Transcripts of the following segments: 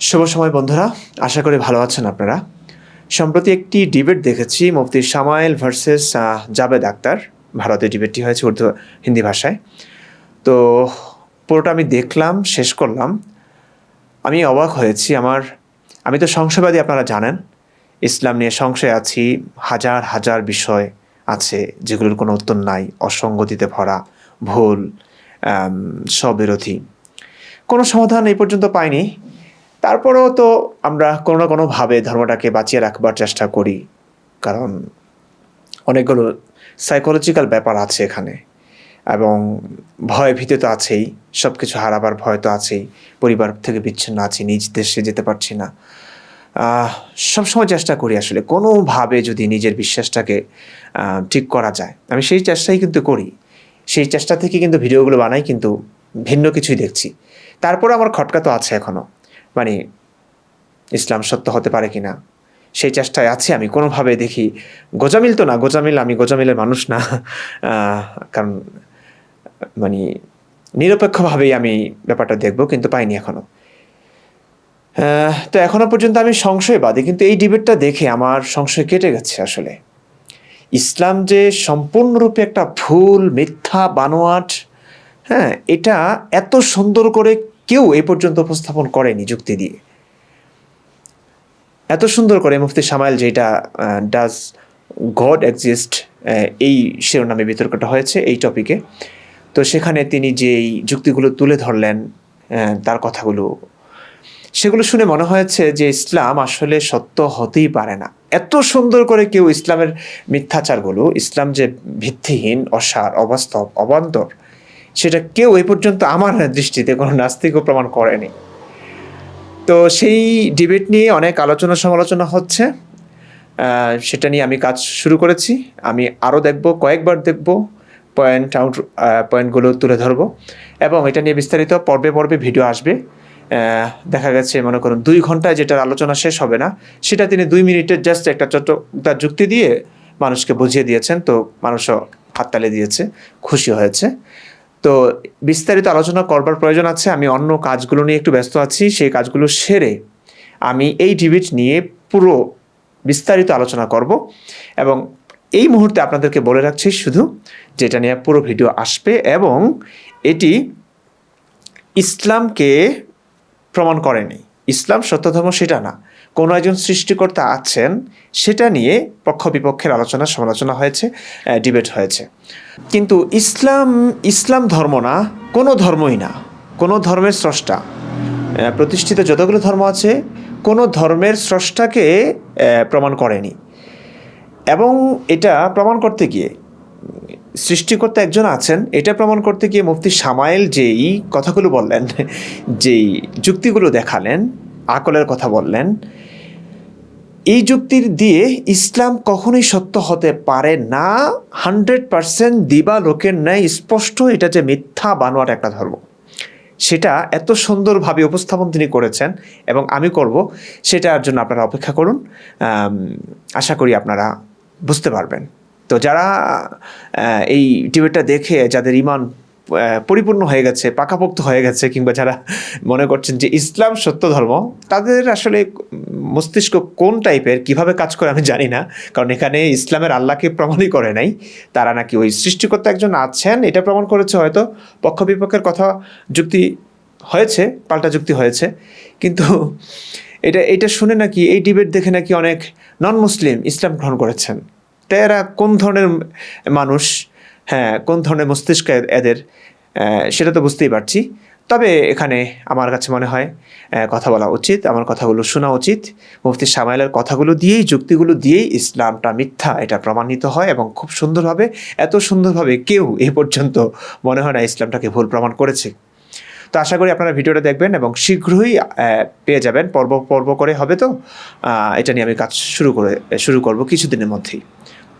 শুভ সময়, বন্ধুরা। আশা করি ভালো আছেন আপনারা। সম্প্রতি একটি ডিবেট দেখেছি, মুফতি সামাইল ভার্সেস জাবেদ আক্তার। ভারতে ডিবেটটি হয়েছে উর্দু হিন্দি ভাষায়। তো পুরোটা আমি দেখলাম, শেষ করলাম। আমি অবাক হয়েছি, আমার আমি তো সংশয়বাদী, আপনারা জানেন। ইসলাম নিয়ে সংশয় আছি, হাজার হাজার বিষয় আছে, যেগুলোর কোনো উত্তর নাই। অসঙ্গতিতে ভরা, ভুল স্ববিরোধী। কোনো সমাধান এই পর্যন্ত পাইনি। তারপরেও তো আমরা কোনো না কোনোভাবে ধর্মটাকে বাঁচিয়ে রাখবার চেষ্টা করি। কারণ অনেকগুলো সাইকোলজিক্যাল ব্যাপার আছে এখানে। এবং ভয় ভীতি তো আছেই সব কিছু হারাবার ভয় তো আছেই, পরিবার থেকে বিচ্ছিন্ন আছি, নিজ দেশে যেতে পারছি না। সবসময় চেষ্টা করি আসলে কোনোভাবে যদি নিজের বিশ্বাসটাকে ঠিক করা যায়। আমি সেই চেষ্টাই কিন্তু করি। সেই চেষ্টা থেকে কিন্তু ভিডিওগুলো বানাই কিন্তু ভিন্ন কিছুই দেখছি। তারপরে আমার খটকা তো আছে এখনও মানে ইসলাম সত্য হতে পারে কিনা? সেই চেষ্টায় আছি আমি। কোনোভাবে দেখি গোজামিল তো না, গোজামিল আমি গোজামিলের মানুষ না। কারণ মানে নিরপেক্ষভাবেই আমি ব্যাপারটা দেখব, কিন্তু পাইনি এখনও তো এখনও পর্যন্ত আমি সংশয় সংশয়বাদী, কিন্তু এই ডিবেটটা দেখে আমার সংশয় কেটে গেছে আসলে। ইসলাম যে সম্পূর্ণরূপে একটা ভুল, মিথ্যা, বানোয়াট হ্যাঁ এটা এত সুন্দর করে কেউ এই পর্যন্ত উপস্থাপন করেনি যুক্তি দিয়ে। এত সুন্দর করে মুফতি সামাইল যেটা ডাজ গড এক্সিস্ট এই শিরোনামে বিতর্কটা হয়েছে এই টপিকে তো সেখানে তিনি যেই যুক্তিগুলো তুলে ধরলেন তার কথাগুলো, সেগুলো শুনে মনে হয়েছে যে ইসলাম আসলে সত্য হতেই পারে না। এত সুন্দর করে কেউ ইসলামের মিথ্যাচারগুলো, ইসলাম যে ভিত্তিহীন, অসার, অবাস্তব, অবান্তর সেটা কেউ এই পর্যন্ত আমার দৃষ্টিতে কোনো নাস্তিকও প্রমাণ করেনি। তো সেই ডিবেট নিয়ে অনেক আলোচনা সমালোচনা হচ্ছে। সেটা নিয়ে আমি কাজ শুরু করেছি। আমি আরও দেখব, কয়েকবার দেখব পয়েন্ট আউট পয়েন্টগুলো তুলে ধরবো। এবং এটা নিয়ে বিস্তারিত পর্বে পর্বে ভিডিও আসবে। দেখা গেছে, মনে করুন, দুই ঘন্টায় যেটার আলোচনা শেষ হবে না, সেটা তিনি দুই মিনিটের জাস্ট একটা ছোট্ট তার যুক্তি দিয়ে মানুষকে বুঝিয়ে দিয়েছেন। তো মানুষও হাততালি দিয়েছে, খুশি হয়েছে। তো বিস্তারিত আলোচনা করবার প্রয়োজন আছে, আমি অন্য কাজগুলো নিয়ে একটু ব্যস্ত আছি, সেই কাজগুলো সেরে আমি এই ডিবিট নিয়ে পুরো বিস্তারিত আলোচনা করব এবং এই মুহূর্তে আপনাদেরকে বলে রাখছি শুধু যেটা নিয়ে পুরো ভিডিও আসবে এবং এটি ইসলামকে প্রমাণ করেনি। ইসলাম সত্য ধর্ম সেটা না। কোনো একজন সৃষ্টিকর্তা আছেন, সেটা নিয়ে পক্ষ বিপক্ষের আলোচনা, সমালোচনা হয়েছে ডিবেট হয়েছে। কিন্তু ইসলাম ইসলাম ধর্ম না, কোনো ধর্মই না। কোনো ধর্মের স্রষ্টা প্রতিষ্ঠিত যতগুলো ধর্ম আছে, কোনো ধর্মের স্রষ্টাকে প্রমাণ করেনি। এবং এটা প্রমাণ করতে গিয়ে সৃষ্টিকর্তা একজন আছেন। এটা প্রমাণ করতে গিয়ে মুফতি সামাইল যেই কথাগুলো বললেন, যেই যুক্তিগুলো দেখালেন, আকলের কথা বললেন, এই যুক্তির দিয়ে ইসলাম কখনোই সত্য হতে পারে না। হান্ড্রেড পারসেন্ট দিবা লোকের ন্যায় স্পষ্ট এটা যে মিথ্যা বানোয়ার একটা ধর্ম। সেটা এত সুন্দরভাবে উপস্থাপন তিনি করেছেন এবং আমি করব, সেটার জন্য আপনারা অপেক্ষা করুন। আশা করি আপনারা বুঝতে পারবেন। তো যারা এই ডিবেটটা দেখে যাদের ইমান পরিপূর্ণ হয়ে গেছে, পাকাপোক্ত হয়ে গেছে, কিংবা যারা মনে করছেন যে ইসলাম সত্য ধর্ম, তাদের আসলে মস্তিষ্ক কোন টাইপের, কীভাবে কাজ করে আমি জানি না। কারণ এখানে ইসলামের আল্লাহকে প্রমাণই করে নাই। তারা নাকি ওই সৃষ্টিকর্তা একজন আছেন, এটা প্রমাণ করেছে হয়তো, পক্ষ বিপক্ষের কথা যুক্তি হয়েছে, পাল্টা যুক্তি হয়েছে। কিন্তু এটা এটা শুনে নাকি, এই ডিবেট দেখে নাকি অনেক নন মুসলিম ইসলাম গ্রহণ করেছেন। তাই এরা কোন ধরনের মানুষ হ্যাঁ কোন ধরনের মস্তিষ্ক এদের সেটা তো বুঝতেই পারছি। তবে এখানে আমার কাছে মনে হয় কথা বলা উচিত, আমার কথাগুলো শোনা উচিত। মুফতি সামাইলের কথাগুলো দিয়েই, যুক্তিগুলো দিয়েই ইসলামটা মিথ্যা, এটা প্রমাণিত হয় এবং খুব সুন্দরভাবে, এত সুন্দরভাবে কেউ এ পর্যন্ত মনে হয় না ইসলামটাকে ভুল প্রমাণ করেছে। তো আশা করি আপনারা ভিডিওটা দেখবেন এবং শীঘ্রই পেয়ে যাবেন। পর্ব পর্ব করে হবে তো এটা নিয়ে আমি কাজ শুরু করে, শুরু করব কিছুদিনের মধ্যেই।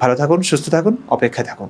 ভালো থাকুন সুস্থ থাকুন অপেক্ষায় থাকুন।